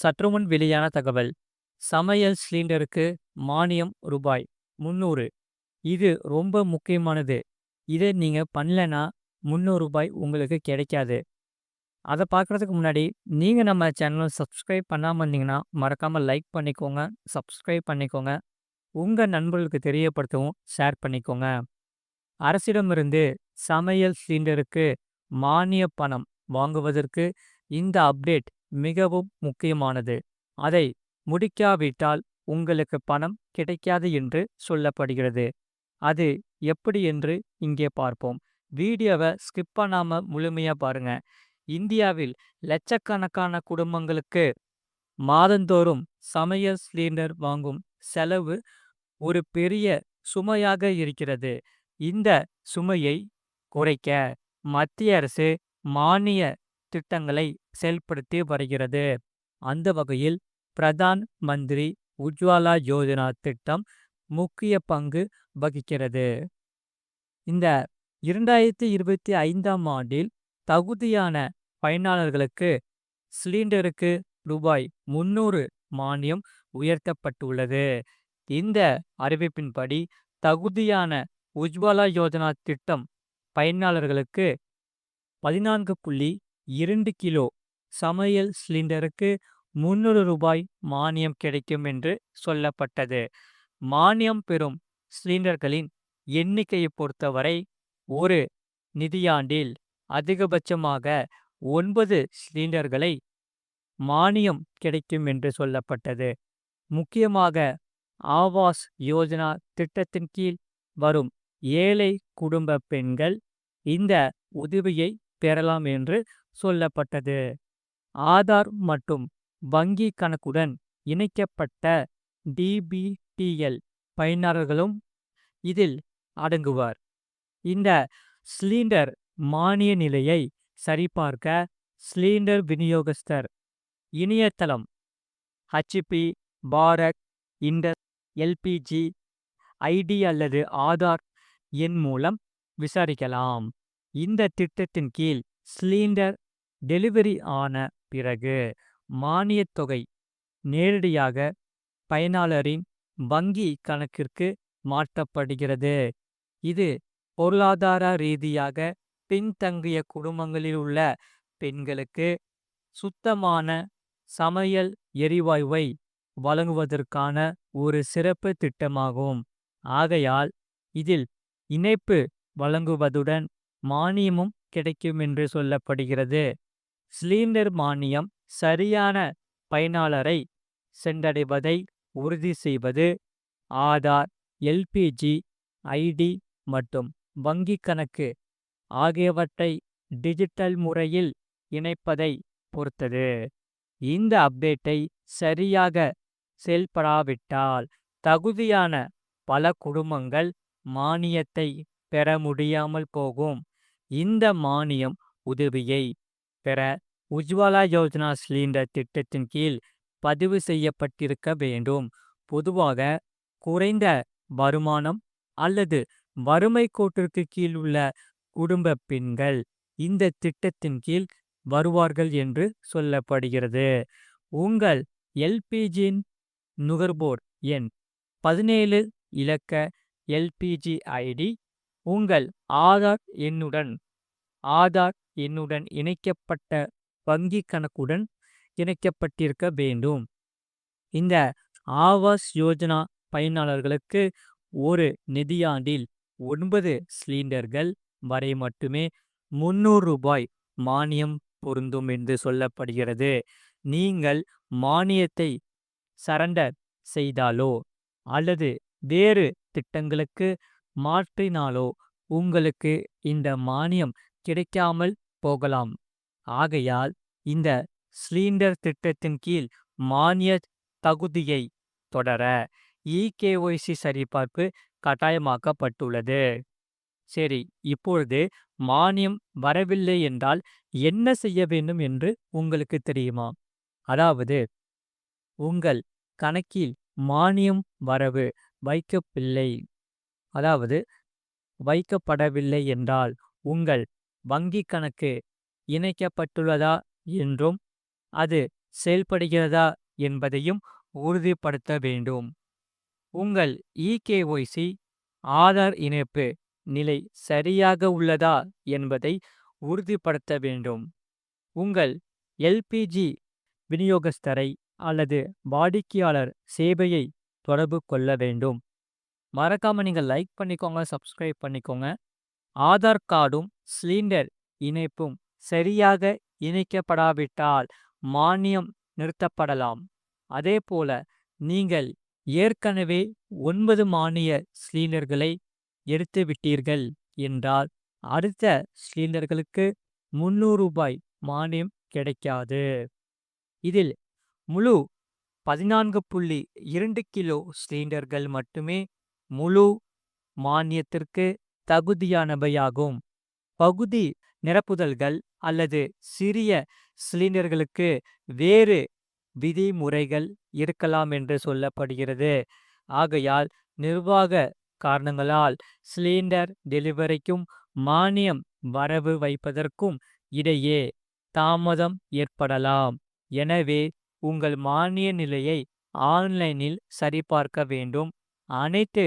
சற்றுமுன் வெளியான தகவல். சமையல் சிலிண்டருக்கு மானியம் ரூபாய் முந்நூறு இது ரொம்ப முக்கியமானது. இதை நீங்க பண்ணலனா முந்நூறு ரூபாய் உங்களுக்கு கிடைக்காது. அதை பார்க்குறதுக்கு முன்னாடி நீங்க நம்ம சேனலை சப்ஸ்கிரைப் பண்ணாமல் இருந்தீங்கன்னா மறக்காம லைக் பண்ணிக்கோங்க சப்ஸ்கிரைப் பண்ணிக்கோங்க. உங்க நண்பர்களுக்கு தெரியப்படுத்தவும் ஷேர் பண்ணிக்கோங்க. அரசிடமிருந்து சமையல் சிலிண்டருக்கு மானிய பணம் வாங்குவதற்கு இந்த அப்டேட் மிகவும் முக்கியமானது. அதை முடிக்காவிட்டால் உங்களுக்கு பணம் கிடைக்காது என்று சொல்லப்படுகிறது. அது எப்படி என்று இங்கே பார்ப்போம். வீடியோவை ஸ்கிப் பண்ணாமல் முழுமையா பாருங்க. இந்தியாவில் லட்சக்கணக்கான குடும்பங்களுக்கு மாதந்தோறும் சமையல் சிலிண்டர் வாங்கும் செலவு ஒரு பெரிய சுமையாக இருக்கிறது. இந்த சுமையை குறைக்க மத்திய அரசு மானிய திட்டங்களை செயல்படுத்தி வருகிறது. அந்த வகையில் பிரதான் மந்திரி உஜ்வாலா யோஜனா திட்டம் முக்கிய பங்கு வகிக்கிறது. இந்த இரண்டாயிரத்தி இருபத்தி ஐந்தாம் ஆண்டில் தகுதியான பயனாளர்களுக்கு சிலிண்டருக்கு ரூபாய் முன்னூறு மானியம் உயர்த்தப்பட்டுள்ளது. இந்த அறிவிப்பின்படி தகுதியான உஜ்வாலா யோஜனா திட்டம் பயனாளர்களுக்கு பதினான்கு புள்ளி இரண்டு கிலோ சமையல் சிலிண்டருக்கு முன்னூறு ரூபாய் மானியம் கிடைக்கும் என்று சொல்லப்பட்டது. மானியம் பெறும் சிலிண்டர்களின் எண்ணிக்கையை பொறுத்தவரை ஒரு நிதியாண்டில் அதிகபட்சமாக ஒன்பது சிலிண்டர்களை மானியம் கிடைக்கும் என்று சொல்லப்பட்டது. முக்கியமாக ஆவாஸ் யோஜனா திட்டத்தின் கீழ் வரும் ஏழை குடும்ப பெண்கள் இந்த உதவியை பெறலாம் என்று சொல்லப்பட்டது. ஆதார் மற்றும் வங்கி கணக்குடன் இணைக்கப்பட்ட டிபிடிஎல் பயனர்களும் இதில் அடங்குவார். இந்த சிலிண்டர் மானிய நிலையை சரிபார்க்க சிலிண்டர் விநியோகஸ்தர் இணையதளம் ஹச்பி பாரக் இண்டஸ் எல்பிஜி ஐடி அல்லது ஆதார் எண் மூலம் விசாரிக்கலாம். இந்த திட்டத்தின் கீழ் சிலிண்டர் டெலிவரி ஆன பிறகு மானியத் தொகை நேரடியாக பயனாளரின் வங்கி கணக்கிற்கு மாற்றப்படுகிறது. இது பொருளாதார ரீதியாக பின்தங்கிய குடும்பங்களில் உள்ள பெண்களுக்கு சுத்தமான சமையல் எரிவாயுவை வழங்குவதற்கான ஒரு சிறப்பு திட்டமாகும். ஆகையால் இதில் இணைப்பு வழங்குவதுடன் மானியமும் கிடைக்கும் என்று சொல்லப்படுகிறது. சிலிண்டர் மானியம் சரியான பயனாளரை சென்றடைவதை உறுதி செய்வது ஆதார் எல்பிஜி ஐடி மற்றும் வங்கிக் கணக்கு ஆகியவற்றை டிஜிட்டல் முறையில் இணைப்பதை பொறுத்தது. இந்த அப்டேட்டை சரியாக செயல்படாவிட்டால் தகுதியான பல குடும்பங்கள் மானியத்தை பெற முடியாமல் போகும். இந்த மானியம் உதவியை பெற உஜ்வாலா யோஜனா சிலிண்டர் திட்டத்தின் கீழ் பதிவு செய்யப்பட்டிருக்க வேண்டும். பொதுவாக குறைந்த வருமானம் அல்லது வறுமை கோட்டிற்கு கீழ் உள்ள குடும்ப பெண்கள் இந்த திட்டத்தின் கீழ் வருவார்கள் என்று சொல்லப்படுகிறது. உங்கள் எல்பிஜியின் நுகர்வோர் எண் பதினேழு இலக்க எல்பிஜி ஐடி உங்கள் ஆதார் எண்ணுடன் ஆதார் என்னுடன் இணைக்கப்பட்ட வங்கிக் கணக்குடன் இணைக்கப்பட்டிருக்க வேண்டும். இந்த ஆவாஸ் யோஜனா பயனாளர்களுக்கு ஒரு நிதியாண்டில் ஒன்பது சிலிண்டர்கள் வரை மட்டுமே முன்னூறு ரூபாய் மானியம் பொருந்தும் என்று சொல்லப்படுகிறது. நீங்கள் மானியத்தை சரண்டர் செய்தாலோ அல்லது வேறு திட்டங்களுக்கு மாற்றினாலோ உங்களுக்கு இந்த மானியம் கிடைக்காமல் போகலாம். ஆகையால் இந்த சிலிண்டர் திட்டத்தின் கீழ் மானிய தகுதியை தொடர இகேஒய்சி சரிபார்ப்பு கட்டாயமாக்கப்பட்டுள்ளது. சரி இப்பொழுது மானியம் வரவில்லை என்றால் என்ன செய்ய வேண்டும் என்று உங்களுக்கு தெரியுமா? அதாவது உங்கள் கணக்கில் மானியம் வரவு வைக்கவில்லை அதாவது வைக்கப்படவில்லை என்றால் உங்கள் வங்கிக் கணக்கு இணைக்கப்பட்டுள்ளதா என்றும் அது செயல்படுகிறதா என்பதையும் உறுதிப்படுத்த வேண்டும். உங்கள் இகேஒய்சி ஆதார் இணைப்பு நிலை சரியாக உள்ளதா என்பதை உறுதிப்படுத்த வேண்டும். உங்கள் எல்பிஜி விநியோகஸ்தரை அல்லது வாடிக்கையாளர் சேவையை தொடர்பு கொள்ள வேண்டும். மறக்காம நீங்க லைக் பண்ணிக்கோங்க, சப்ஸ்கிரைப் பண்ணிக்கோங்க. ஆதார் கார்டும் சிலிண்டர் இணைப்பும் சரியாக இணைக்கப்படாவிட்டால் மானியம் நிறுத்தப்படலாம். அதேபோல நீங்கள் ஏற்கனவே ஒன்பது மானிய சிலிண்டர்களை எடுத்துவிட்டீர்கள் என்றால் அடுத்த சிலிண்டர்களுக்கு ரூ. மானியம் கிடைக்காது. இதில் முழு பதினான்கு புள்ளி இரண்டு கிலோ சிலிண்டர்கள் மட்டுமே முழு மானியத்திற்கு தகுதியானவையாகும். பகுதி நிரப்புதல்கள் அல்லது சிறிய சிலிண்டர்களுக்கு வேறு விதிமுறைகள் இருக்கலாம் என்று சொல்லப்படுகிறது. ஆகையால் நிர்வாக காரணங்களால் சிலிண்டர் டெலிவரிக்கும் மானியம் வரவு வைப்பதற்கும் இடையே தாமதம் ஏற்படலாம். எனவே உங்கள் மானிய நிலையை ஆன்லைனில் சரிபார்க்க வேண்டும். அனைத்து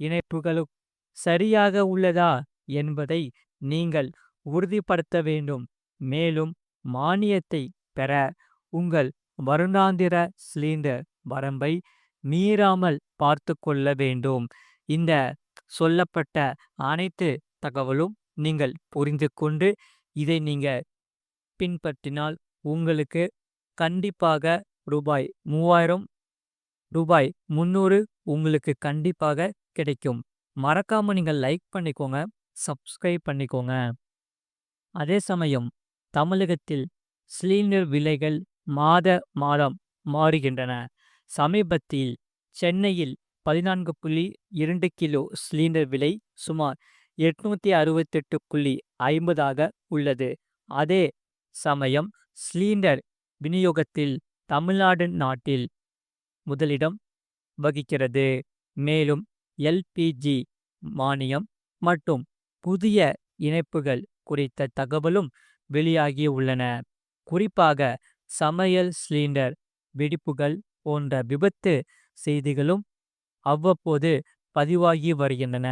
இணைப்புகளும் சரியாக உள்ளதா என்பதை நீங்கள் உறுதிப்படுத்த வேண்டும். மேலும் மானியத்தை பெற உங்கள் வருடாந்திர சிலிண்டர் வரம்பை மீறாமல் பார்த்துக்கொள்ள வேண்டும். இந்த சொல்லப்பட்ட அனைத்து தகவலும் நீங்கள் புரிந்து கொண்டு இதை நீங்க பின்பற்றினால் உங்களுக்கு கண்டிப்பாக ரூபாய் மூவாயிரம் ரூபாய் முந்நூறு உங்களுக்கு கண்டிப்பாக கிடைக்கும். மறக்காம நீங்கள் லைக் பண்ணிக்கோங்க, சப்ஸ்கிரைப் பண்ணிக்கோங்க. அதே சமயம் தமிழகத்தில் சிலிண்டர் விலைகள் மாத மாதம் மாறுகின்றன. சமீபத்தில் சென்னையில் பதினான்கு புள்ளி இரண்டு கிலோ சிலிண்டர் விலை சுமார் எட்நூத்தி அறுபத்தெட்டு புள்ளி ஐம்பதாக உள்ளது. அதே சமயம் சிலிண்டர் விநியோகத்தில் தமிழ்நாடு நாட்டில் முதலிடம் வகிக்கிறது. மேலும் எல்பிஜி மானியம் மற்றும் புதிய இணைப்புகள் குறித்த தகவலும் வெளியாகியுள்ளன. குறிப்பாக சமையல் சிலிண்டர் வெடிப்புகள் போன்ற விபத்து செய்திகளும் அவ்வப்போது பதிவாகி வருகின்றன.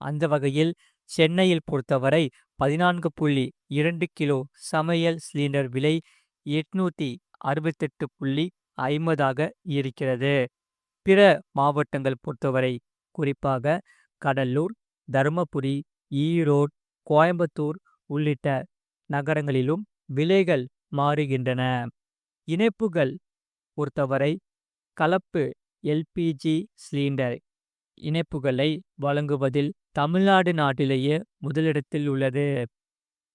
அந்த வகையில் சென்னையில் பொறுத்தவரை பதினான்கு புள்ளி இரண்டு கிலோ சமையல் சிலிண்டர் விலை எட்நூத்தி அறுபத்தெட்டு புள்ளி ஐம்பதாக இருக்கிறது. பிற மாவட்டங்கள் பொறுத்தவரை குறிப்பாக கடலூர், தருமபுரி, ஈரோடு, கோயம்புத்தூர் உள்ளிட்ட நகரங்களிலும் விலைகள் மாறுகின்றன. இணைப்புகள் பொறுத்தவரை கலப்பு எல்பிஜி சிலிண்டர் இணைப்புகளை வழங்குவதில் தமிழ்நாடு நாட்டிலேயே முதலிடத்தில் உள்ளது.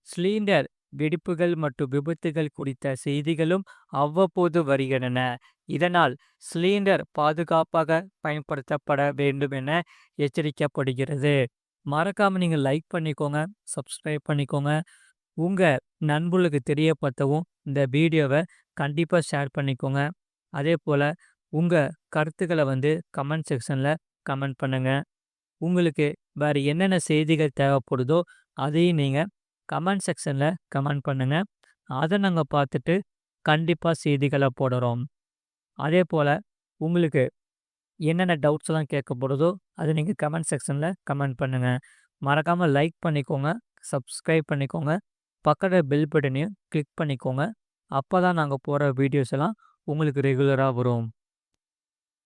சிலிண்டர் வெடிப்புகள் மற்றும் விபத்துகள் குறித்த செய்திகளும் அவ்வப்போது வருகின்றன. இதனால் சிலிண்டர் பாதுகாப்பாக பயன்படுத்தப்பட வேண்டும் என எச்சரிக்கப்படுகிறது. மறக்காமல் நீங்கள் லைக் பண்ணிக்கோங்க, சப்ஸ்கிரைப் பண்ணிக்கோங்க. உங்கள் நண்பர்களுக்கு தெரியப்படுத்தவும் இந்த வீடியோவை கண்டிப்பாக ஷேர் பண்ணிக்கோங்க. அதே போல் உங்கள் கருத்துக்களை வந்து கமெண்ட் செக்ஷனில் கமெண்ட் பண்ணுங்கள் உங்களுக்கு வேறு என்னென்ன செய்திகள் தேவைப்படுதோ அதையும் நீங்கள் கமெண்ட் செக்ஷனில் கமெண்ட் பண்ணுங்கள் அதை நாங்கள் பார்த்துட்டு கண்டிப்பாக செய்திகளை போடுறோம். அதேபோல உங்களுக்கு என்னென்ன டவுட்ஸ்லாம் கேட்கப்படுதோ அதை நீங்கள் கமெண்ட் செக்ஷனில் கமெண்ட் பண்ணுங்கள் மறக்காமல் லைக் பண்ணிக்கோங்க, சப்ஸ்கிரைப் பண்ணிக்கோங்க. பக்கத்தில் பெல் பட்டனையும் கிளிக் பண்ணிக்கோங்க. அப்பதான் நாங்கள் போகிற வீடியோஸ் எல்லாம் உங்களுக்கு ரெகுலராக வரும்.